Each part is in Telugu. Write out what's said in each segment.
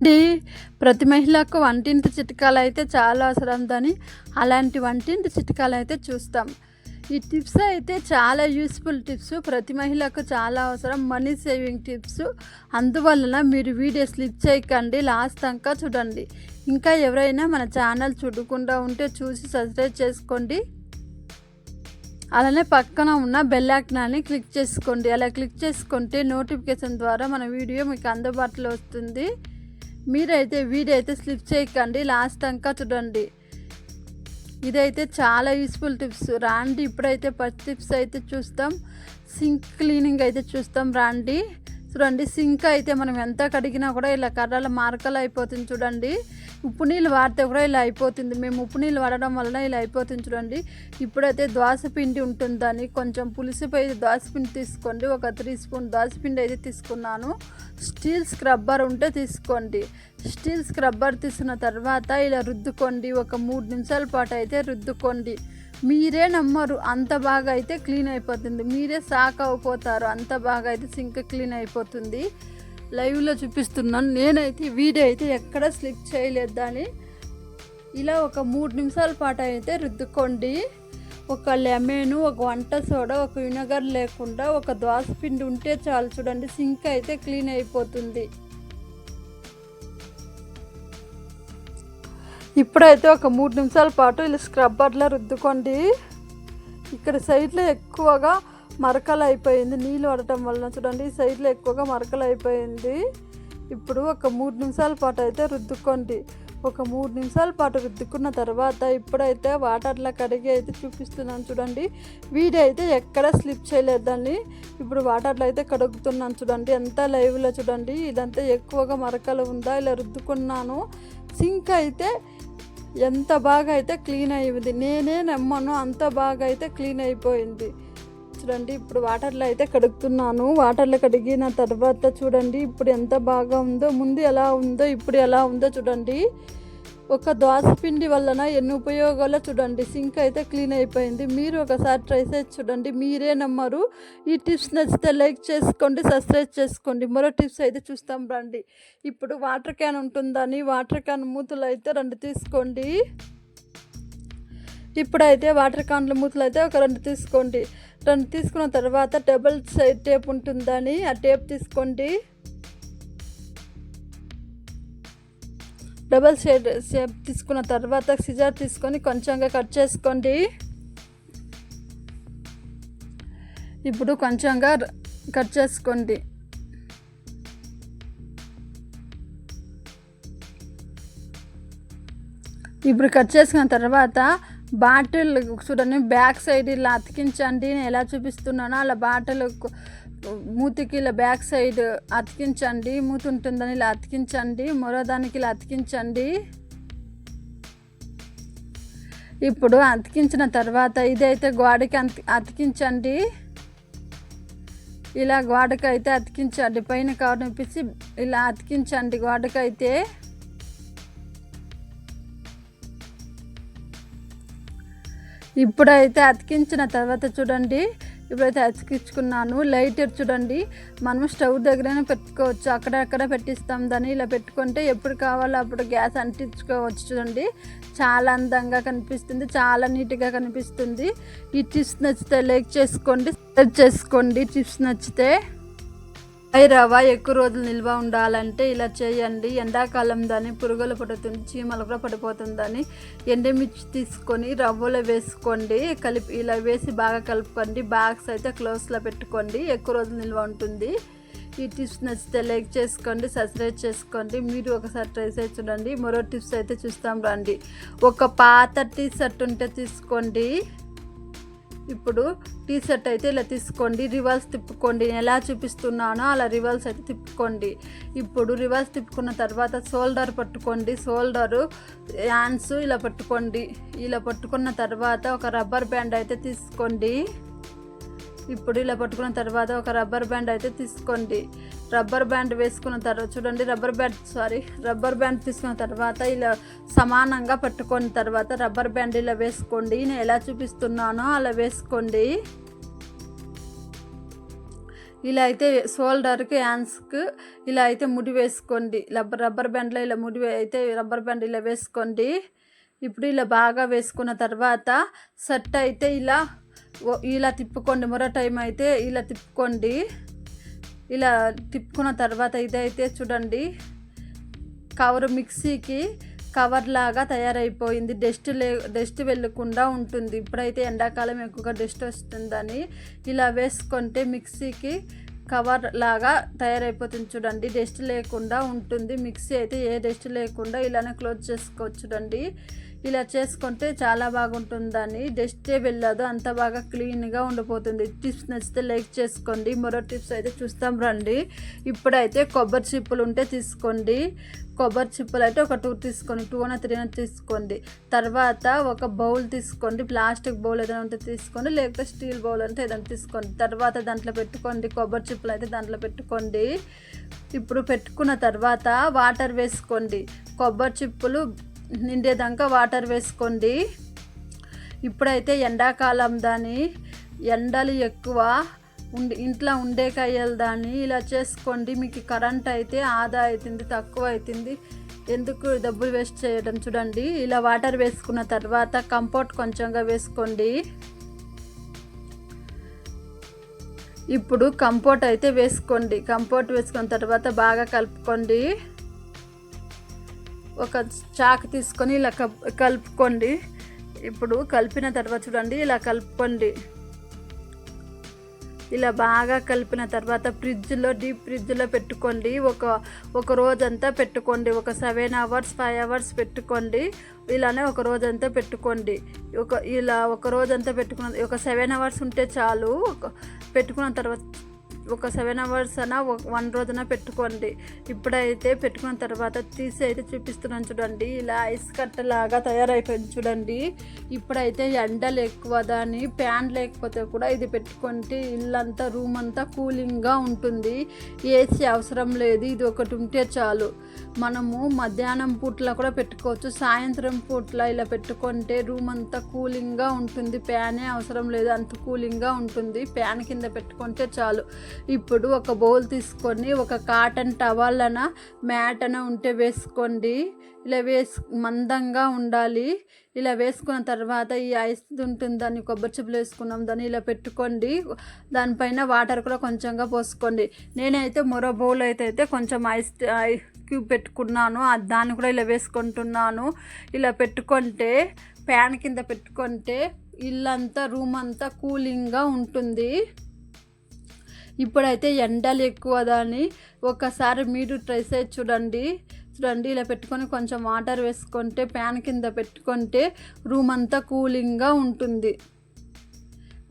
ఇది ప్రతి మహిళకు వంటింటి చిట్కాలు అయితే చాలా అవసరం దాని అలాంటి వంటింటి చిట్కాలు అయితే చూస్తాం. ఈ టిప్స్ అయితే చాలా యూస్ఫుల్ టిప్స్. ప్రతి మహిళకు చాలా అవసరం మనీ సేవింగ్ టిప్స్. అందువలన మీరు వీడియో స్లిప్ చేయకండి. లాస్ట్ దాకా చూడండి. ఇంకా ఎవరైనా మన ఛానల్ చూడకుండా ఉంటే చూసి సబ్స్క్రైబ్ చేసుకోండి. అలానే పక్కన ఉన్న బెల్ ఐకాన్ని క్లిక్ చేసుకోండి. అలా క్లిక్ చేసుకుంటే నోటిఫికేషన్ ద్వారా మన వీడియో మీకు అందుబాటులో వస్తుంది. మీరైతే వీడైతే స్లిప్ చేయకండి లాస్ట్ అంకా చూడండి. ఇదైతే చాలా యూస్ఫుల్ టిప్స్. రాండి ఇప్పుడైతే ఫస్ట్ టిప్స్ అయితే చూస్తాం. సింక్ క్లీనింగ్ అయితే చూస్తాం రాండి. చూడండి సింక్ అయితే మనం ఎంత కడిగినా కూడా ఇలా కర్రల మార్కలు అయిపోతుంది చూడండి. ఉప్పు నీళ్ళు వాడితే కూడా ఇలా అయిపోతుంది. మేము ఉప్పు నీళ్ళు వాడడం వలన ఇలా అయిపోతుంది చూడండి. ఇప్పుడైతే దోసపిండి ఉంటుందని కొంచెం పులిసిపోయి దోసపిండి తీసుకోండి. ఒక త్రీ స్పూన్ దోసపిండి అయితే తీసుకున్నాను. స్టీల్ స్క్రబ్బర్ ఉంటే తీసుకోండి. స్టీల్ స్క్రబ్బర్ తీసిన తర్వాత ఇలా రుద్దుకోండి. ఒక మూడు నిమిషాల పాటు అయితే రుద్దుకోండి. మీరే నమ్మరు అంత బాగా అయితే క్లీన్ అయిపోతుంది. మీరే షాక్ అయిపోతారు అంత బాగా అయితే సింక్ క్లీన్ అయిపోతుంది. లైవ్లో చూపిస్తున్నాను. నేనైతే వీడియో అయితే ఎక్కడ స్లిప్ చేయలేదు దాన్ని. ఇలా ఒక మూడు నిమిషాల పాటు అయితే రుద్దుకోండి. ఒక లెమన్ ఒక వంట సోడా ఒక వినగర్ లేకుండా ఒక దోస పిండి ఉంటే చాలు. చూడండి సింక్ అయితే క్లీన్ అయిపోతుంది. ఇప్పుడైతే ఒక మూడు నిమిషాల పాటు ఇలా స్క్రబ్బర్లో రుద్దుకోండి. ఇక్కడ సైడ్లో ఎక్కువగా మరకలు అయిపోయింది. నీళ్ళు పడటం వలన చూడండి ఈ సైడ్లో ఎక్కువగా మరకలు అయిపోయింది. ఇప్పుడు ఒక మూడు నిమిషాల పాటు అయితే రుద్దుకోండి. ఒక మూడు నిమిషాల పాటు రుద్దుకున్న తర్వాత ఇప్పుడైతే వాటర్లో కడిగి అయితే చూపిస్తున్నాను చూడండి. వీడియో అయితే ఎక్కడ స్లిప్ చేయలేదండి. ఇప్పుడు వాటర్లో అయితే కడుగుతున్నాను చూడండి. ఎంత లైవ్లో చూడండి. ఇదంతా ఎక్కువగా మరకలు ఉందా? ఇలా రుద్దుకున్నాను. సింక్ అయితే ఎంత బాగా అయితే క్లీన్ అయ్యింది. నేనే నమ్మను అంత బాగా అయితే క్లీన్ అయిపోయింది. చూడండి ఇప్పుడు వాటర్లో అయితే కడుగుతున్నాను. వాటర్లో కడిగిన తర్వాత చూడండి ఇప్పుడు ఎంత బాగా ఉందో ముందు ఎలా ఉందో ఇప్పుడు ఎలా ఉందో చూడండి. ఒక దోస పిండి వలన ఎన్ని ఉపయోగాలో చూడండి. సింక్ అయితే క్లీన్ అయిపోయింది. మీరు ఒకసారి ట్రై చేసి చూడండి. మీరే నమ్మరు. ఈ టిప్స్ నచ్చితే లైక్ చేసుకోండి సబ్స్క్రైబ్ చేసుకోండి. మరో టిప్స్ అయితే చూస్తాం రండి. ఇప్పుడు వాటర్ క్యాన్ ఉంటుందని వాటర్ క్యాన్ మూతులు అయితే రెండు తీసుకోండి. ఇప్పుడైతే వాటర్ క్యాన్ల మూతలు అయితే ఒక రెండు తీసుకోండి. రెండు తీసుకున్న తర్వాత టేబుల్ సైడ్ టేప్ ఉంటుందని ఆ టేప్ తీసుకోండి. డబల్ షేడ్ షేప్ తీసుకున్న తర్వాత సిజర్ తీసుకొని కొంచెంగా కట్ చేసుకోండి. ఇప్పుడు కొంచెంగా కట్ చేసుకోండి. ఇప్పుడు కట్ చేసుకున్న తర్వాత బాటిల్ చూడండి బ్యాక్ సైడ్ ఇలా అతికించండి. నేను ఎలా చూపిస్తున్నానో అలా బాటిల్ మూతికి ఇలా బ్యాక్ సైడ్ అతికించండి మూతి ఉంటుందని ఇలా అతికించండి మరోదానికి ఇలా అతికించండి. ఇప్పుడు అతికించిన తర్వాత ఇదైతే గోడకి అంత అతికించండి. ఇలా గోడకి అయితే అతికించండి పైన కవర్ ఇప్పించి ఇలా అతికించండి గోడకైతే. ఇప్పుడైతే అతికించిన తర్వాత చూడండి ఇప్పుడైతే అతికించుకున్నాను. లైటర్ చూడండి. మనం స్టవ్ దగ్గరనే పెట్టుకోవచ్చు. అక్కడక్కడ పెట్టిస్తాం. దాన్ని ఇలా పెట్టుకుంటే ఎప్పుడు కావాలో అప్పుడు గ్యాస్ అంటించుకోవచ్చు చూడండి. చాలా అందంగా కనిపిస్తుంది. చాలా నీట్గా కనిపిస్తుంది. ఈ టిప్స్ నచ్చితే లైక్ చేసుకోండి. సబ్స్క్రైబ్ చేసుకోండి. టిప్స్ నచ్చితే ఐ రవ్వ ఎక్కువ రోజులు నిల్వ ఉండాలంటే ఇలా చేయండి. ఎండాకాలం దాన్ని పురుగులు పడుతుంది చీమలు కూడా పడిపోతుందని ఎండమిర్చి తీసుకొని రవ్వలో వేసుకోండి. కలిపి ఇలా వేసి బాగా కలుపుకోండి. బాక్స్ అయితే క్లోజ్లో పెట్టుకోండి. ఎక్కువ రోజులు నిల్వ ఉంటుంది. ఈ టిప్స్ నచ్చితే లైక్ చేసుకోండి సబ్స్క్రైబ్ చేసుకోండి. మీరు ఒకసారి ట్రై చేసి చూడండి. మరో టిప్స్ అయితే చూస్తాం రండి. ఒక పాత టీ షర్ట్ ఉంటే తీసుకోండి. ఇప్పుడు టీ షర్ట్ అయితే ఇలా తీసుకోండి రివర్స్ తిప్పుకోండి నేను ఎలా చూపిస్తున్నానో అలా రివర్స్ అయితే తిప్పుకోండి. ఇప్పుడు రివర్స్ తిప్పుకున్న తర్వాత షోల్డర్ పట్టుకోండి షోల్డరు హ్యాండ్స్ ఇలా పట్టుకోండి. ఇలా పట్టుకున్న తర్వాత ఒక రబ్బర్ బ్యాండ్ అయితే తీసుకోండి. ఇప్పుడు ఇలా పట్టుకున్న తర్వాత ఒక రబ్బర్ బ్యాండ్ అయితే తీసుకోండి. రబ్బర్ బ్యాండ్ వేసుకున్న తర్వాత చూడండి rubber band sorry rubber band తీసుకున్న తర్వాత ఇలా సమానంగా పట్టుకున్న తర్వాత రబ్బర్ బ్యాండ్ ఇలా వేసుకోండి. నేను ఎలా చూపిస్తున్నానో అలా వేసుకోండి. ఇలా అయితే షోల్డర్కి హ్యాండ్స్కి ఇలా అయితే ముడి వేసుకోండి. రబ్బర్ రబ్బర్ బ్యాండ్లో ఇలా ముడి అయితే రబ్బర్ బ్యాండ్ ఇలా వేసుకోండి. ఇప్పుడు ఇలా బాగా వేసుకున్న తర్వాత సెట్ అయితే ఇలా ఇలా తిప్పుకోండి. మరో టైం అయితే ఇలా తిప్పుకోండి. ఇలా తిప్పుకున్న తర్వాత ఇదైతే చూడండి. కవర్ మిక్సీకి కవర్ లాగా తయారైపోయింది. డస్ట్ లే డస్ట్ వెళ్ళకుండా ఉంటుంది. ఇప్పుడైతే ఎండాకాలం ఎక్కువగా డస్ట్ వస్తుందని ఇలా వేసుకుంటే మిక్సీకి కవర్ లాగా తయారైపోతుంది చూడండి. డస్ట్ లేకుండా ఉంటుంది. మిక్సీ అయితే ఏ డస్ట్ లేకుండా ఇలానే క్లోజ్ చేసుకోవచ్చు చూడండి. ఇలా చేసుకుంటే చాలా బాగుంటుందని. డస్టే వెళ్ళదు. అంత బాగా క్లీన్గా ఉండిపోతుంది. టిప్స్ నచ్చితే లైక్ చేసుకోండి. మరో టిప్స్ అయితే చూస్తాం రండి. ఇప్పుడైతే కొబ్బరి చిప్పులు ఉంటే తీసుకోండి. కొబ్బరి చిప్పలు అయితే ఒక టూ తీసుకోండి. టూ అన్న త్రీ అన్న తీసుకోండి. తర్వాత ఒక బౌల్ తీసుకోండి. ప్లాస్టిక్ బౌల్ ఏదైనా ఉంటే తీసుకోండి. లేకపోతే స్టీల్ బౌల్ అంటే ఏదైనా తీసుకోండి. తర్వాత దాంట్లో పెట్టుకోండి. కొబ్బరి చిప్పలు అయితే దాంట్లో పెట్టుకోండి. ఇప్పుడు పెట్టుకున్న తర్వాత వాటర్ వేసుకోండి. కొబ్బరి చిప్పులు నిండేదాకా వాటర్ వేసుకోండి. ఇప్పుడైతే ఎండాకాలం దాని ఎండలు ఎక్కువ ఉండి ఇంట్లో ఉండే కయ్యలు దాన్ని ఇలా చేసుకోండి. మీకు కరెంట్ అయితే ఆదా అవుతుంది తక్కువ అవుతుంది ఎందుకు డబ్బులు వేస్ట్ చేయడం చూడండి. ఇలా వాటర్ వేసుకున్న తర్వాత కంపోర్ట్ కొంచెంగా వేసుకోండి. ఇప్పుడు కంపోర్ట్ అయితే వేసుకోండి. కంపోర్ట్ వేసుకున్న తర్వాత బాగా కలుపుకోండి. ఒక చాకు తీసుకొని ఇలా క కలుపుకోండి. ఇప్పుడు కలిపిన తర్వాత చూడండి ఇలా కలుపుకోండి. ఇలా బాగా కలిపిన తర్వాత ఫ్రిడ్జ్లో డీప్ ఫ్రిడ్జ్లో పెట్టుకోండి. ఒక ఒక రోజంతా పెట్టుకోండి. ఒక సెవెన్ అవర్స్ ఫైవ్ అవర్స్ పెట్టుకోండి. ఇలానే ఒక రోజంతా పెట్టుకోండి. ఒక ఇలా ఒక రోజంతా పెట్టుకున్న ఒక సెవెన్ అవర్స్ ఉంటే చాలు. ఒక పెట్టుకున్న తర్వాత ఒక సెవెన్ అవర్స్ అన్న వన్ రోజున పెట్టుకోండి. ఇప్పుడైతే పెట్టుకున్న తర్వాత తీసి అయితే చూపిస్తున్నాను చూడండి. ఇలా ఐస్ కట్టలాగా తయారైపోయింది చూడండి. ఇప్పుడైతే ఎండలు ఎక్కువ దాని ఫ్యాన్ లేకపోతే కూడా ఇది పెట్టుకుంటే ఇల్లంతా రూమ్ అంతా కూలింగ్గా ఉంటుంది. ఏసీ అవసరం లేదు ఇది ఒకటి ఉంటే చాలు. మనము మధ్యాహ్నం పూట్ల కూడా పెట్టుకోవచ్చు. సాయంత్రం పూట్ల ఇలా పెట్టుకుంటే రూమ్ అంతా కూలింగ్గా ఉంటుంది. ఫ్యానే అవసరం లేదు అంత కూలింగ్గా ఉంటుంది. ఫ్యాన్ కింద పెట్టుకుంటే చాలు. ఇప్పుడు ఒక బౌల్ తీసుకొని ఒక కాటన్ టవల్ అన మ్యాట్ అన ఉంటే వేసుకోండి. ఇలా వేసు మందంగా ఉండాలి. ఇలా వేసుకున్న తర్వాత ఈ ఐస్ ఉంటుంది దాన్ని కొబ్బరి చెప్పులు వేసుకున్నాం దాన్ని ఇలా పెట్టుకోండి. దానిపైన వాటర్ కూడా కొంచెంగా పోసుకోండి. నేనైతే మరో బౌల్ అయితే అయితే కొంచెం ఐస్ క్యూబ్ పెట్టుకున్నాను. దాన్ని కూడా ఇలా వేసుకుంటున్నాను. ఇలా పెట్టుకుంటే ఫ్యాన్ కింద పెట్టుకుంటే ఇల్లంతా రూమ్ అంతా కూలింగ్గా ఉంటుంది. ఇప్పుడైతే ఎండలు ఎక్కువ దాన్ని ఒకసారి మీరు ట్రై చేసి చూడండి. చూడండి ఇలా పెట్టుకొని కొంచెం వాటర్ వేసుకుంటే ఫ్యాన్ కింద పెట్టుకుంటే రూమ్ అంతా కూలింగ్గా ఉంటుంది.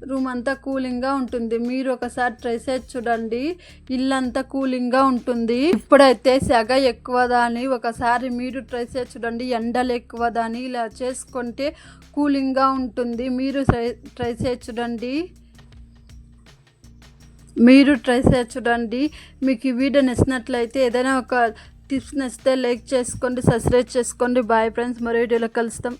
రూమ్ అంతా కూలింగ్గా ఉంటుంది. మీరు ఒకసారి ట్రై చేసి చూడండి. ఇల్లంతా కూలింగ్గా ఉంటుంది. ఇప్పుడైతే సెగ ఎక్కువ దాని ఒకసారి మీరు ట్రై చేసి చూడండి. ఎండలు ఎక్కువ దాని ఇలా చేసుకుంటే కూలింగ్గా ఉంటుంది. మీరు ట్రై ట్రై చేసి చూడండి. మీరు ట్రై చేసి చూడండి. మీకు ఈ వీడియో నచ్చినట్లయితే ఏదైనా ఒక టిప్స్ నచ్చితే లైక్ చేసుకోండి సబ్స్క్రైబ్ చేసుకోండి. బాయ్ ఫ్రెండ్స్ మరో వీడియోలో కలుస్తాం.